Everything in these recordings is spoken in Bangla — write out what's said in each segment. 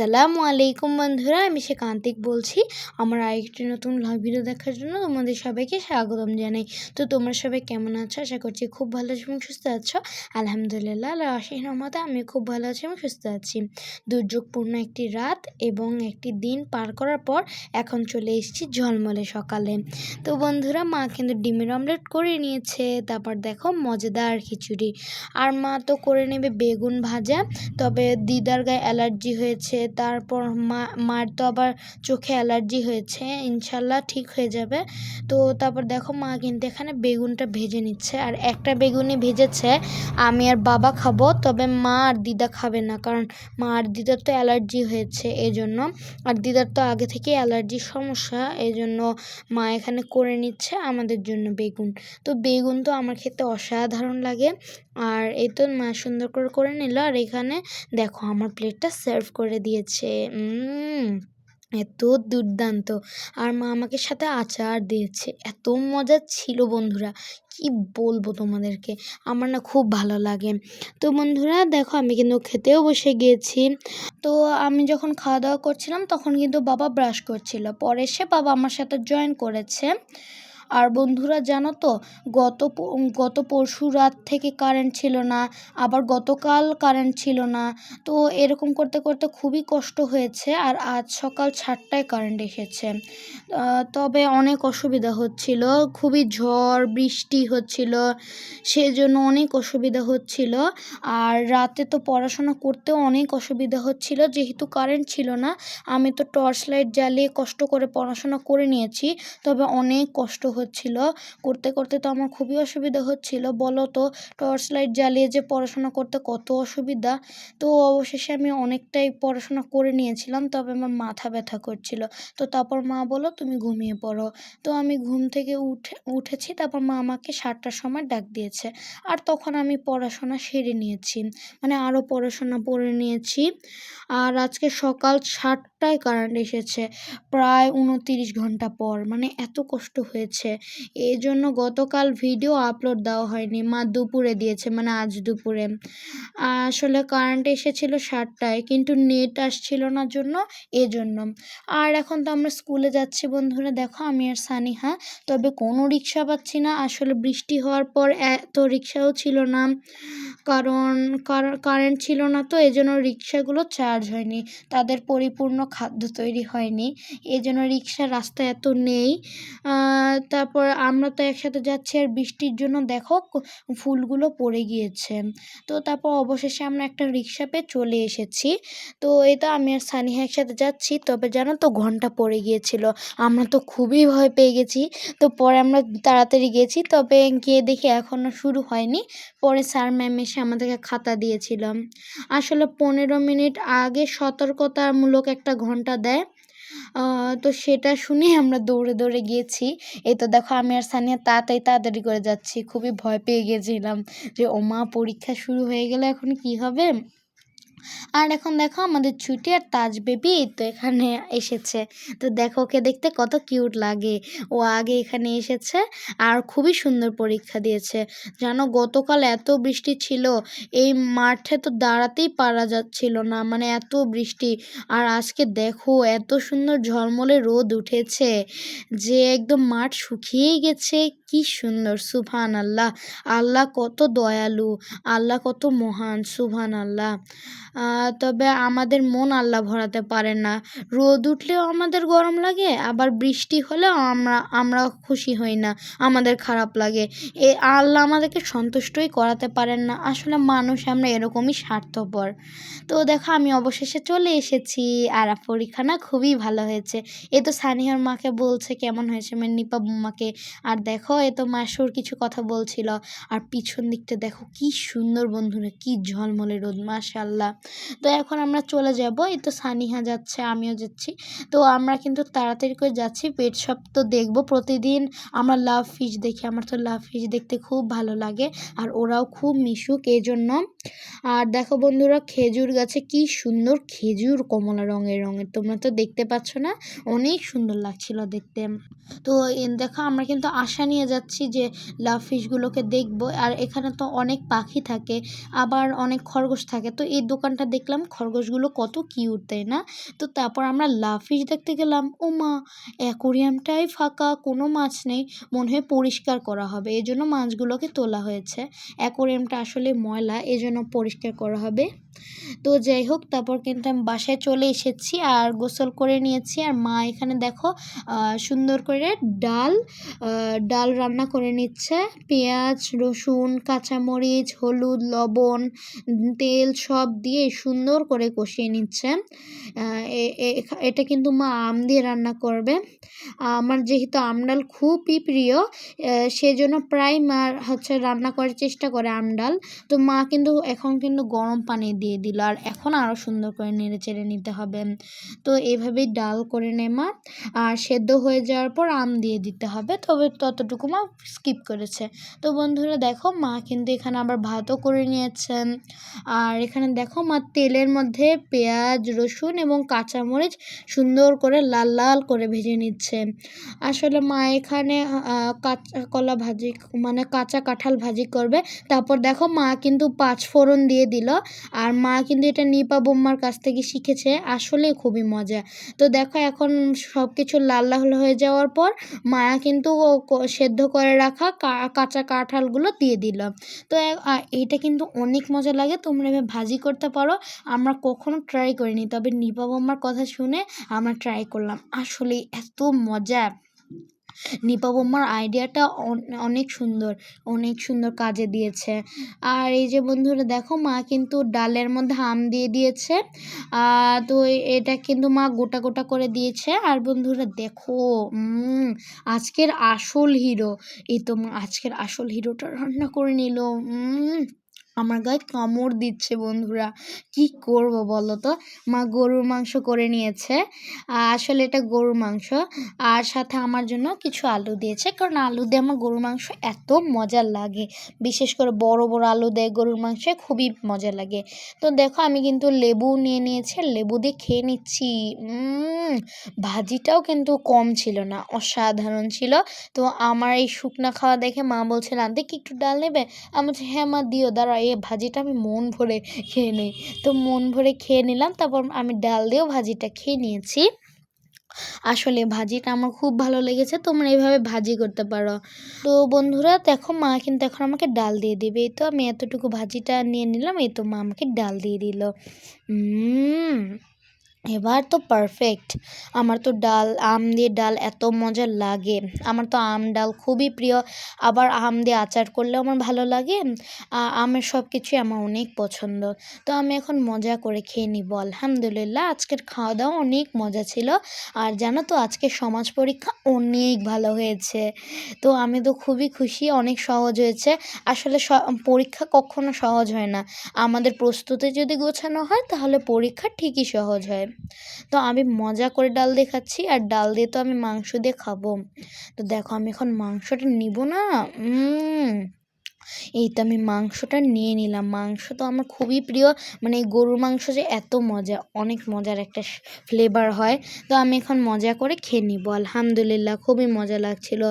আসসালামু আলাইকুম বন্ধুরা, আমি সে কান্তিক বলছি। আমার আরেকটি নতুন লাইভ ভিডিও দেখার জন্য তোমাদের সবাইকে স্বাগতম জানাই। তো তোমরা সবাই কেমন আছো? আশা করছি খুব ভালো আছো এবং সুস্থ আছো। আলহামদুলিল্লাহ আশিস রহমতে আমি খুব ভালো আছি এবং সুস্থ আছি। দুর্যোগপূর্ণ একটি রাত এবং একটি দিন পার করার পর এখন চলে এসেছি ঝলমলে সকালে। তো বন্ধুরা, মা কিন্তু ডিমের অমলেট করে নিয়েছে, তারপর দেখো মজাদার খিচুড়ি। আর মা তো করে নেবে বেগুন ভাজা, তবে দিদার গায়ে অ্যালার্জি হয়েছে তারপর মা, মার তো আবার চোখে অ্যালার্জি হয়েছে, ইনশাল্লাহ ঠিক হয়ে যাবে। তো তারপর দেখো মা কিন্তু এখানে বেগুনটা ভেজে নিচ্ছে, আর একটা বেগুনই ভেজেছে, আমি আর বাবা খাব, তবে মা আর দিদা খাবে না, কারণ মা আর দিদার তো অ্যালার্জি হয়েছে এই জন্য আর দিদার তো আগে থেকে অ্যালার্জির সমস্যা এই জন্য মা এখানে করে নিচ্ছে আমাদের জন্য বেগুন। তো বেগুন তো আমার খেতে অসাধারণ লাগে, আর এই তো মা সুন্দর করে করে নিল, আর এখানে দেখো আমার প্লেটটা সার্ভ করে দিয়েছে। এত দুর্দান্ত। আর মা আমাকে সাথে আচার দিয়েছে। এত মজা ছিল বন্ধুরা। কি বলব তোমাদেরকে? আমার না খুব ভালো লাগে। তো বন্ধুরা, দেখো আমি কিন্তু খেতেও বসে গিয়েছি। তো আমি যখন খাওয়া দাওয়া করছিলাম, তখন কিন্তু বাবা ব্রাশ করছিল। পরে সে বাবা আমার সাথে জয়েন করেছে। আর বন্ধুরা জানো তো, গত গত পরশু রাত থেকে কারেন্ট ছিল না, আবার গতকাল কারেন্ট ছিল না। তো এরকম করতে করতে খুবই কষ্ট হয়েছে আর আজ সকাল সাতটায় কারেন্ট এসেছে। তবে অনেক অসুবিধা হচ্ছিল, খুবই ঝড়, বৃষ্টি হচ্ছিল সেই জন্য অনেক অসুবিধা হচ্ছিল। আর রাতে তো পড়াশোনা করতেও অনেক অসুবিধা হচ্ছিল, যেহেতু কারেন্ট ছিল না, আমি তো টর্চ লাইট জ্বালিয়ে কষ্ট করে পড়াশোনা করে নিয়েছি, তবে অনেক কষ্ট হচ্ছিল। করতে করতে তো আমার খুবই অসুবিধা হচ্ছিল। বলো তো টর্চ লাইট জ্বালিয়ে যে পড়াশোনা করতে কত অসুবিধা? তো অবশেষে আমি অনেকটাই পড়াশোনা করে নিয়েছিলাম, তবে আমার মাথা ব্যথা করছিল। তো তারপর মা বলো তুমি ঘুমিয়ে পড়ো। তো আমি ঘুম থেকে উঠে, উঠেছি, তারপর মা আমাকে সাতটার সময় ডাক দিয়েছে। আর তখন আমি পড়াশোনা সেরে নিয়েছি। মানে আরও পড়াশোনা পড়ে নিয়েছি। আর আজকে সকাল সাতটায় কারেন্ট এসেছে প্রায় উনতিরিশ ঘণ্টা পর। মানে এত কষ্ট হয়েছে। এই জন্য গতকাল ভিডিও আপলোড দেওয়া হয়নি। মা দুপুরে দিয়েছে মানে আজ দুপুরে। আসলে কারেন্ট এসেছিল সাতটায়, কিন্তু নেট আসছিল না জন্য, এজন্য। আর এখন তো আমরা স্কুলে যাচ্ছি বন্ধুরা। দেখো আমি আর সানিহা, তবে কোনো রিক্সা পাচ্ছি না। আসলে বৃষ্টি হওয়ার পর এত রিক্সাও ছিল না। কারণ কারেন্ট ছিল না তো এই জন্য রিক্সাগুলো চার্জ হয়নি। তাদের পরিপূর্ণ খাদ্য তৈরি হয়নি। এই জন্য রিক্সা রাস্তায় এত নেই। তারপর আমরা তো একসাথে যাচ্ছি আর বৃষ্টির জন্য দেখো ফুলগুলো পড়ে গিয়েছে। তো তারপর অবশেষে আমরা একটা রিক্সা পেয়ে চলে এসেছি। তো তো আমি আর সানিহা একসাথে যাচ্ছি। তবে জানো তো ঘণ্টা পড়ে গিয়েছিল। আমরা তো খুবই ভয় পেয়ে গেছি। তো পরে আমরা তাড়াতাড়ি গেছি। তবে গিয়ে দেখি এখনও শুরু হয়নি। পরে স্যার ম্যাম এসে আমাদেরকে খাতা দিয়েছিলাম আসলে পনেরো মিনিট আগে সতর্কতামূলক একটা ঘণ্টা দেয়। তো সেটা শুনে আমরা দৌড়ে দৌড়ে গিয়েছি। এই তো দেখো আমি আর সানিয়া তাড়াতাড়ি তাড়াতাড়ি করে যাচ্ছি। খুবই ভয় পেয়ে গেছিলাম যে, ওমা পরীক্ষা শুরু হয়ে গেলে এখন কি হবে? আর এখন দেখো আমাদের ছুটি আর তাজ বেবি তো এখানে এসেছে। তো দেখো ওকে দেখতে কত কিউট লাগে। ও আগে এখানে এসেছে আর খুবই সুন্দর পরীক্ষা দিয়েছে। জানো গতকাল এত বৃষ্টি ছিল, এই মাঠে তো দাঁড়াতেই পারা যাচ্ছিল না মানে এত বৃষ্টি। আর আজকে দেখো এত সুন্দর ঝলমলে রোদ উঠেছে যে একদম মাঠ শুকিয়েই গেছে। কি সুন্দর সুভান আল্লাহ আল্লাহ কত দয়ালু, আল্লাহ কত মহান সুভান আল্লাহ তবে আমাদের মন আল্লাহ ভরাতে পারে না। রোদ উঠলেও আমাদের গরম লাগে, আবার বৃষ্টি হলেও আমরা আমরা খুশি হই না, আমাদের খারাপ লাগে। এ, আল্লাহ আমাদেরকে সন্তুষ্টই করাতে পারেন না। আসলে মানুষ আমরা এরকমই স্বার্থপর। তো দেখো, আমি অবশেষে চলে এসেছি। আর পরীক্ষা না খুবই ভালো হয়েছে। এ তো সানিয়ার মাকে বলছে, কেমন হয়েছে মানে নিপা বুম্মাকে আর দেখো, এ তো মাসুর কিছু কথা বলছিল। আর পিছন দিকটা দেখো, কি সুন্দর বন্ধুরা, কি ঝলমলে রোদ মাশাল্লাহ তো এখন আমরা চলে যাব। এই তো সানিহা যাচ্ছে, আমিও যাচ্ছি। তো আমরা কিন্তু তাড়াতাড়ি করে যাচ্ছি পেট শপ তো দেখব। প্রতিদিন আমরা লাভ ফিশ দেখি, আমার তো লাভ ফিশ দেখতে খুব ভালো লাগে আর ওরাও খুব মিশুক এই জন্য আর দেখো বন্ধুরা, খেজুর গাছে কি সুন্দর খেজুর কমলা রঙের রঙের, তোমরা তো দেখতে পাচ্ছ না? অনেক সুন্দর লাগছিল দেখতে। তো দেখো, আমরা কিন্তু আশা নিয়ে যাচ্ছি যে লাভ ফিশগুলোকে দেখব। আর এখানে তো অনেক পাখি থাকে, আবার অনেক খরগোশ থাকে। তো এই দোকান দোকানটা দেখলাম খরগোশগুলো কত কিউট তাই না? তো তারপর আমরা লাফিস দেখতে গেলাম, ও মা, অ্যাকোরিয়ামটাই ফাঁকা, কোনো মাছ নেই, মনে হয় পরিষ্কার করা হবে এই জন্য মাছগুলোকে তোলা হয়েছে। অ্যাকোরিয়ামটা আসলে ময়লা এই জন্য পরিষ্কার করা হবে। তো যাই হোক, তারপর কিন্তু আমি বাসায় চলে এসেছি আর গোসল করে নিয়েছি। আর মা এখানে দেখো সুন্দর করে ডাল ডাল রান্না করে নিচ্ছে। পেঁয়াজ, রসুন, কাঁচামরিচ, হলুদ, লবণ, তেল সব দিয়ে সুন্দর করে কষিয়ে নিচ্ছে। এটা কিন্তু মা আম দিয়ে রান্না করবে। আমার যেহেতু আম ডাল খুবই প্রিয় সেজন্য প্রায় মা হচ্ছে রান্না করার চেষ্টা করে আম ডাল। তো মা কিন্তু এখন কিন্তু গরম পানি দিয়ে দিল। আর এখন আরও সুন্দর করে নেড়ে চেড়ে নিতে হবে। তো এইভাবেই ডাল করে নেমা। আর সেদ্ধ হয়ে যাওয়ার পর আম দিয়ে দিতে হবে। তবে ততটুকু মা স্কিপ করেছে। তো বন্ধুরা, দেখো মা কিন্তু এখানে আবার ভাতও করে নিয়েছেন। আর এখানে দেখো মা তেলের মধ্যে পেঁয়াজ, রসুন এবং কাঁচামরিচ সুন্দর করে লাল লাল করে ভেজে নিচ্ছে। আসলে মা এখানে কাঁচা কলা ভাজি মানে কাঁচা কাঁঠাল ভাজি করবে। তারপর দেখো মা কিন্তু পাঁচ ফোড়ন দিয়ে দিল। আর মা কিন্তু এটা নিপা বোম্মার কাছ থেকে শিখেছে। আসলে খুবই মজা। তো দেখো এখন সব কিছু লাল লাল হয়ে যাওয়ার পর মায়া কিন্তু সেদ্ধ করে রাখা কাঁচা কাঁঠালগুলো দিয়ে দিল। তো এইটা কিন্তু অনেক মজা লাগে। তোমরা এভাবে ভাজি করতে পারো। আমরা কখনো ট্রাই করিনি। তবে নিপা বোম্মার কথা শুনে আমরা ট্রাই করলাম। আসলে এত মজা! নিপা বোম্মার আইডিয়াটা অনেক সুন্দর অনেক সুন্দর কাজে দিয়েছে। আর এই যে বন্ধুরা, দেখো মা কিন্তু ডালের মধ্যে আম দিয়ে দিয়েছে। তো এটা কিন্তু মা গোটা গোটা করে দিয়েছে। আর বন্ধুরা, দেখো আজকের আসল হিরো। এই তো আজকের আসল হিরোটা রান্না করে নিল। আমার গায়ে কামড় দিচ্ছে বন্ধুরা। কি করব বলো তো মা গরুর মাংস করে নিয়েছে। আসলে এটা গরুর মাংস। আর সাথে আমার জন্য কিছু আলু দিয়েছে। কারণ আলু দিয়ে আমার গরুর মাংস এত মজার লাগে। বিশেষ করে বড় বড় আলু দেয় গরুর মাংসে খুবই মজা লাগে। তো দেখো, আমি কিন্তু লেবু নিয়ে নিয়েছি। লেবু দিয়ে খেয়ে নিচ্ছি। ভাজিটাও কিন্তু কম ছিল না, অসাধারণ ছিল। তো আমার এই শুকনা খাওয়া দেখে মা বলছে রাঁধে কি একটু ডাল নেবে? আমি বলছি হ্যাঁ মা, দিও দাঁড়া এই ভাজিটা আমি মন ভরে খেয়ে নিই। তো মন ভরে খেয়ে নিলাম, তারপর আমি ডাল দিয়েও ভাজিটা খেয়ে নিয়েছি। আসলে ভাজিটা আমার খুব ভালো লেগেছে, তোমরা এইভাবে ভাজি করতে পারো। তো বন্ধুরা, দেখো মা কিন্তু এখন আমাকে ডাল দিয়ে দেবে। এই তো আমি এতটুকু ভাজিটা নিয়ে নিলাম, এই তো মা আমাকে ডাল দিয়ে দিল। এবার তো পারফেক্ট আমার তো ডাল, আম দিয়ে ডাল এত মজা লাগে। আমার তো আম ডাল খুবই প্রিয়। আবার আম দিয়ে আচার করলেও আমার ভালো লাগে। আমের সব কিছুই আমার অনেক পছন্দ। তো আমি এখন মজা করে খেয়ে নিব, আলহামদুলিল্লাহ। আজকের খাওয়া দাওয়া অনেক মজা ছিল। আর জানো তো, আজকে সমাজ পরীক্ষা অনেক ভালো হয়েছে। তো আমি তো খুবই খুশি, অনেক সহজ হয়েছে। আসলে পরীক্ষা কখনো সহজ হয় না। আমাদের প্রস্তুতি যদি গোছানো হয়, তাহলে পরীক্ষা ঠিকই সহজ হয়। তো আমি মজা করে ডাল দিয়ে খাচ্ছি, আর ডাল দিয়ে তো আমি মাংস দিয়ে খাব। তো দেখো আমি এখন মাংসটা নিব না এই তো আমি মাংসটা নিয়ে নিলাম। মাংস তো আমার খুবই প্রিয় মানে এই গরুর মাংস যে এত মজা, অনেক মজার একটা ফ্লেভার হয়। তো আমি এখন মজা করে খেয়ে নিব। আলহামদুলিল্লাহ খুবই মজা লাগছিল।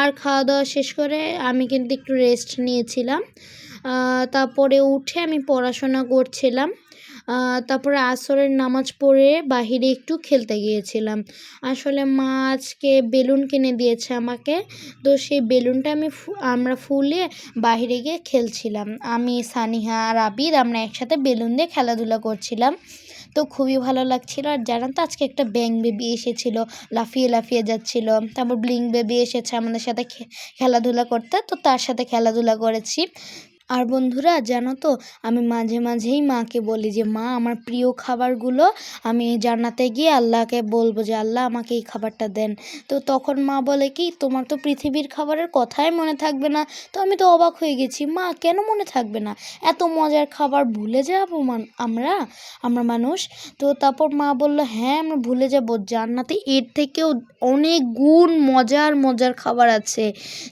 আর খাওয়া দাওয়া শেষ করে আমি কিন্তু একটু রেস্ট নিয়েছিলাম। তারপরে উঠে আমি পড়াশোনা করছিলাম। তারপরে আসরের নামাজ পড়ে বাহিরে একটু খেলতে গিয়েছিলাম। আসলে মা আজকে বেলুন কিনে দিয়েছে আমাকে। তো সেই বেলুনটা আমি আমরা ফুলে বাহিরে গিয়ে খেলছিলাম। আমি, সানিহা আর আবিদ আমরা একসাথে বেলুন দিয়ে খেলাধুলা করছিলাম। তো খুবই ভালো লাগছিল। আর জানান তো, আজকে একটা ব্যাং বেবি এসেছিল, লাফিয়ে লাফিয়ে যাচ্ছিল। তারপর ব্লিং বেবি এসেছে আমাদের সাথে খেলাধুলা করতে। তো তার সাথে খেলাধুলা করেছি। আর বন্ধুরা, জানো তো, আমি মাঝে মাঝেই মাকে বলি যে, মা, আমার প্রিয় খাবারগুলো আমি জান্নাতে গিয়ে আল্লাহকে বলব যে, আল্লাহ আমাকে এই খাবারটা দেন। তো তখন মা বলে কি, তোমার তো পৃথিবীর খাবারের কথাই মনে থাকবে না। তো আমি তো অবাক হয়ে গেছি, মা, কেন মনে থাকবে না? এত মজার খাবার ভুলে যাব আমরা আমরা মানুষ? তো তারপর মা বলল হ্যাঁ আমরা ভুলে যাব। জান্নাতে এর থেকেও অনেক গুণ মজার মজার খাবার আছে।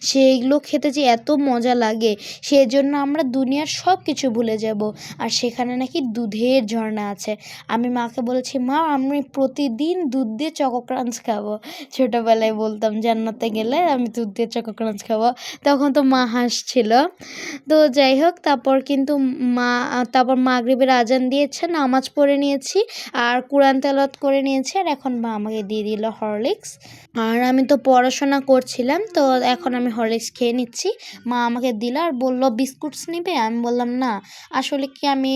সেইগুলো খেতে যে এত মজা লাগে সেই জন্য আমরা দুনিয়ার সব কিছু ভুলে যাব। আর সেখানে নাকি দুধের ঝর্ণা আছে। আমি মাকে বলেছি, মা, আমি প্রতিদিন দুধ দিয়ে চকো ক্রাঞ্চ খাব। ছোটোবেলায় বলতাম, জান্নাতে গেলে আমি দুধ দিয়ে চকো ক্রাঞ্চ খাব। তখন তো মা হাসছিল। তো যাই হোক, তারপর কিন্তু মা, তারপর মা মাগরিবের আজান দিয়েছে, নামাজ পড়ে নিয়েছি, আর কোরআন তেলাওয়াত করে নিয়েছি, আর এখন মা আমাকে দিয়ে দিল হরলিক্স। আর আমি তো পড়াশোনা করছিলাম, তো এখন আমি হরলিক্স খেয়ে নিচ্ছি। মা আমাকে দিল আর বলল বিস্কুটস নিবে? আমি বললাম, না, আসলে কি আমি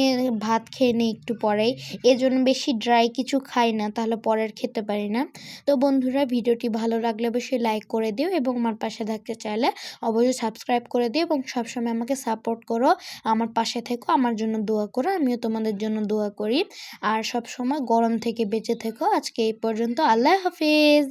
ভাত খেয়ে নিই একটু পরেই? এজন্য বেশি ড্রাই কিছু খাই না, তাহলে পরের খেতে পারি না। তো বন্ধুরা, ভিডিওটি ভালো লাগলে অবশ্যই লাইক করে দিও এবং আমার পাশে থাকতে চাইলে অবশ্যই সাবস্ক্রাইব করে দিও এবং সবসময় আমাকে সাপোর্ট করো। আমার পাশে থেকো, আমার জন্য দোয়া করো, আমিও তোমাদের জন্য দোয়া করি। আর সবসময় গরম থেকে বেঁচে থেকো। আজকে এই পর্যন্ত, আল্লাহ হাফিজ।